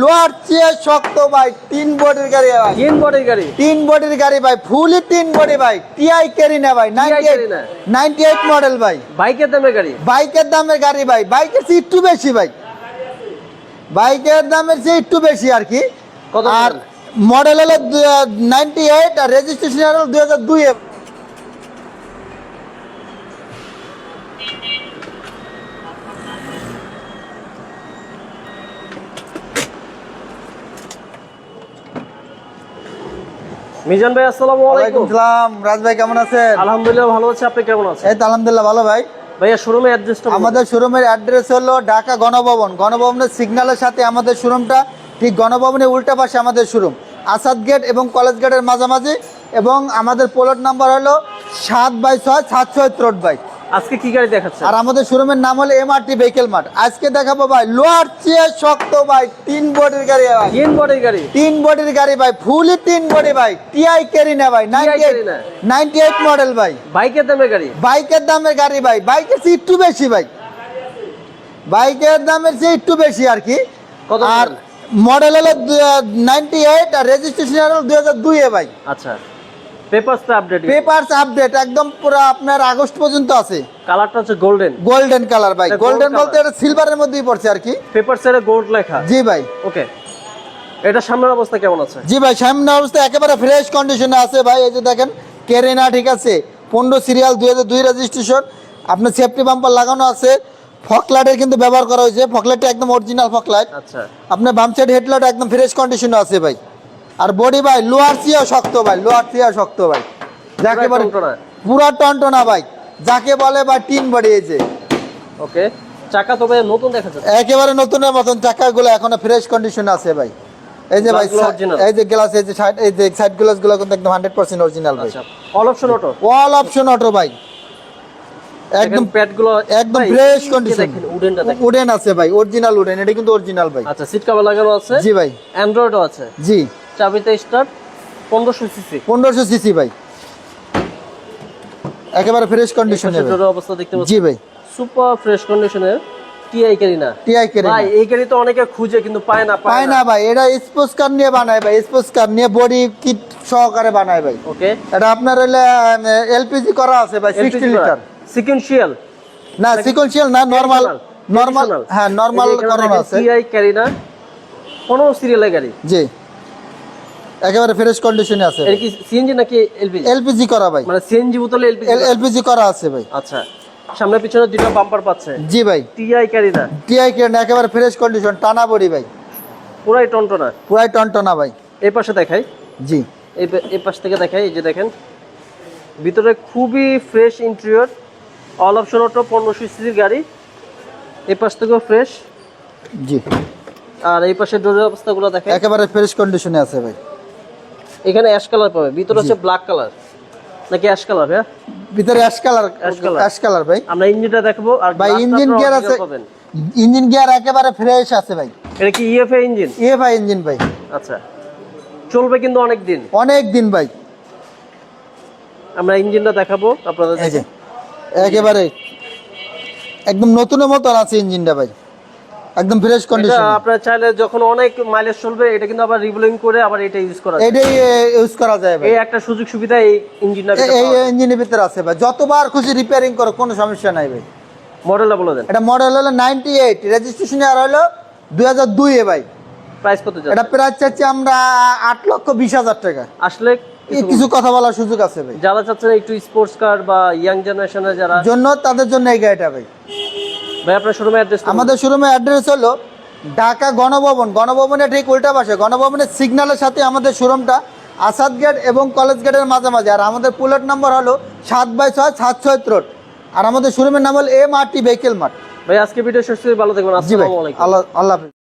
Lower চেয়ে শক্ত ভাই তিন বডির গাড়ি ভাই। তিন বডির গাড়ি? তিন বডির গাড়ি ভাই ফুলি তিন বডি ভাই টিআই ক্যারি না ভাই নাইনটি এইট মডেল ভাই। বাইকের দামের গাড়ি? বাইকের দামের গাড়ি ভাই বাইকের চেয়ে একটু বেশি ভাই। বাইকের দামের চেয়ে একটু বেশি আর কি। আর মডেল হলো নাইনটি এইট আর রেজিস্ট্রেশন হলো দুই হাজার দুই মিজান ভাই আসসালামু আলাইকুম। সালাম। রাজ ভাই কেমন আছেন? আলহামদুলিল্লাহ ভালো আছে। আপনি কেমন আছেন? এই তো আলহামদুলিল্লাহ ভালো ভাই। ভাইয়া শোরুমের অ্যাড্রেসটা আমাদের শোরুমের অ্যাড্রেস হলো ঢাকা গণভবন। গণভবনের সিগন্যালের সাথে আমাদের শোরুমটা ঠিক গণভবনের উল্টা পাশে আমাদের শোরুম। আসাদ গেট এবং কলেজ গেটের মাঝামাঝি এবং আমাদের পোলট নাম্বার হলো সাত বাই ছয় সাত ছয় ত্রোট বাই আজকে কি গাড়ি দেখাচ্ছেন? আর আমাদের শোরুমের নাম হলো এমআরটি ভেহিকেল মার্ট আজকে দেখাবো ভাই লোয়ার চেয়ে শক্ত ভাই তিন বডির গাড়ি ভাই। তিন বডির গাড়ি? তিন বডির গাড়ি ভাই ফুলি তিন বডি ভাই। টিআই ক্যারি না ভাই ninety eight Carina। Ninety eight model ভাই। বাইকের দামের গাড়ি? বাইকের দামের গাড়ি ভাই বাইকের চেয়ে একটু বেশি ভাই। বাইকের দামের চেয়ে একটু বেশি আর কি। কত আর মডেল হলো নাইনটি এইট আর রেজিস্ট্রেশন হলো দুই হাজার দুই এ ভাই। আচ্ছা। পেপারসটা আপডেট পেপারস আপডেট একদম পুরো আপনার আগস্ট পর্যন্ত আছে। কালারটা হচ্ছে গোল্ডেন গোল্ডেন কালার ভাই। গোল্ডেন বলতে এটা সিলভারের মধ্যেই পড়ছে আর কি। পেপারসের গোল্ড লেখা। জি ভাই। ওকে এটা সামনের অবস্থা কেমন আছে? জি ভাই সামনে অবস্থা একেবারে ফ্রেশ কন্ডিশনে আছে ভাই। এই যে দেখেন কেরেনা ঠিক আছে? পনেরো সিরিয়াল দুই হাজার দুই রেজিস্ট্রেশন আপনার সেফটি বাম্পার লাগানো আছে। ফকলাইটের কিন্তু ব্যবহার করা হয়েছে। ফকলাইটটা একদম অরিজিনাল ফকলাইট আচ্ছা। আপনার বাম সাইড হেডলাইট একদম ফ্রেশ কন্ডিশনে আছে ভাই। আর বডি ভাই লোয়ার চেয়েও শক্ত ভাই লোয়ার চেয়েও শক্ত ভাই। যাকে বলে পুরা টনটনা ভাই। যাকে বলে ভাই টিন বডি এই যে ওকে চাকা তো ভাই নতুন দেখা যাচ্ছে একেবারে নতুনের মতন চাকাগুলো এখনও ফ্রেশ কন্ডিশনে আছে ভাই। এই যে ভাই এই যে গ্লাস এই যে সাইড এই যে সাইড গ্লাসগুলো কিন্তু একদম হান্ড্রেড পার্সেন্ট অরিজিনাল ভাই। All option auto all option auto ভাই। একদম প্যাডগুলো একদম ফ্রেশ কন্ডিশন উডেনটা দেখেন। উডেন আছে ভাই অরিজিনাল উডেন এটা কিন্তু অরিজিনাল ভাই। আচ্ছা সিট কভার লাগানো আছে। জি ভাই। অ্যান্ড্রয়েডও আছে। জি। চাবিতে স্টার্ট পনেরোশো সিসি পনেরোশো সিসি ভাই। একেবারে ফ্রেশ কন্ডিশনে অবস্থা দেখতে পাচ্ছি জি ভাই। সুপার ফ্রেশ কন্ডিশনের টিআই ক্যারিনা টিআই কেরে ভাই এই গাড়ি তো অনেকে খুঁজে কিন্তু পায় না পায় না ভাই এটা স্পোর্টস কার নিয়ে বানায় ভাই স্পোর্টস কার নিয়ে বডি কিট সহকারে বানায় ভাই। ওকে এটা আপনার হইলে এলপিজি করা আছে ভাই সিক্সটি লিটার সিকুয়েন্সিয়াল না সিকোয়েন্সিয়াল না নরমাল নরমাল হ্যাঁ নরমাল করানো আছে। টিআই ক্যারিনা পনেরো সিরিয়ালের গাড়ি। জি। একেবারে ফ্রেশ কন্ডিশনে আছে এর কি সিএনজি নাকি এলপিজি এলপিজি করা ভাই। মানে সিএনজি বোতলে এলপিজি এলপিজি করা? আছে ভাই। আচ্ছা। সামনে পিছনে দুটো বাম্পার পাচ্ছে। জি ভাই। টিআই ক্যারিনা টিআই কেন একেবারে ফ্রেশ কন্ডিশন টানা বডি ভাই। পুরাই টনটনা। পুরাই টনটনা ভাই। এই পাশে দেখাই। জি। এই এই পাশ থেকে দেখাই এই যে দেখেন। ভিতরে খুবই fresh interior all option auto পনেরোশো সিসির গাড়ি। এই পাশ থেকেও ফ্রেশ জি। আর এই পাশে ডোরের অবস্থাগুলো দেখেন। একেবারে ফ্রেশ কন্ডিশনে আছে ভাই। এখানে অ্যাশ কালার পাবে ভিতরে হচ্ছে ব্ল্যাক কালার নাকি অ্যাশ কালার হ্যাঁ? ভিতরে অ্যাশ কালার অ্যাশ কালার ভাই। আমরা ইঞ্জিনটা দেখব আর ভাই ইঞ্জিন গিয়ার আছে। ইঞ্জিন গিয়ার একেবারে ফ্রেশ আছে ভাই। এটা কি ইএফএ ইঞ্জিন? এ ভাই ইঞ্জিন ভাই। আচ্ছা। চলবে কিন্তু অনেক দিন। অনেক দিন ভাই। আমরা ইঞ্জিনটা দেখাবো আপনাদের এই যে। একেবারে। একদম নতুনের মতন আছে ইঞ্জিনটা ভাই। একদম ফ্রেশ এটা কন্ডিশন আপনার চাইলে যখন অনেক মাইলেজ চলবে এটা কিন্তু আবার রিভলিং করে আবার এটা ইউজ করা যায়। এটাই ইউজ করা যায় ভাই। এই একটা সুযোগ সুবিধা এই ইঞ্জিনটা এই ইঞ্জিনের ভিতরে আছে ভাই। যতবার খুশি রিপেয়ারিং করো কোনো সমস্যা নাই ভাই। মডেলটা বলে দেন। এটা মডেল হলো নাইনটি এইট রেজিস্ট্রেশন আর হলো দুই হাজার দুই এ ভাই। প্রাইস কত এটা যাচ্ছে প্রাইস চাচ্ছি আমরা আট লক্ষ বিশ হাজার টাকা। আসলে কিছু কথা বলার সুযোগ আছে ভাই। যারা চাচ্ছেন একটু স্পোর্টস কার বা ইয়াং জেনারেশনের যারা জন্য তাদের জন্য এই গাড়িটা ভাই। ভাই আপনার শোরুমে অ্যাড্রেস আমাদের শোরুমের অ্যাড্রেস হলো ঢাকা গণভবন। গণভবনের ঠিক উল্টা পাশে গণভবনের সিগন্যালের সাথে আমাদের শোরুমটা আসাদ গেট এবং কলেজ গেটের মাঝামাঝি। আর আমাদের পুলট নম্বর হলো সাত বাই ছয় সাত ছয় রোড আর আমাদের শোরুমের নাম হলো M R T vehicle mart ভাই আজকে ভিডিও শেষ ভালো থাকবেন। ভাই আসসালামু আলাইকুম। আল্লাহ আল্লাহ।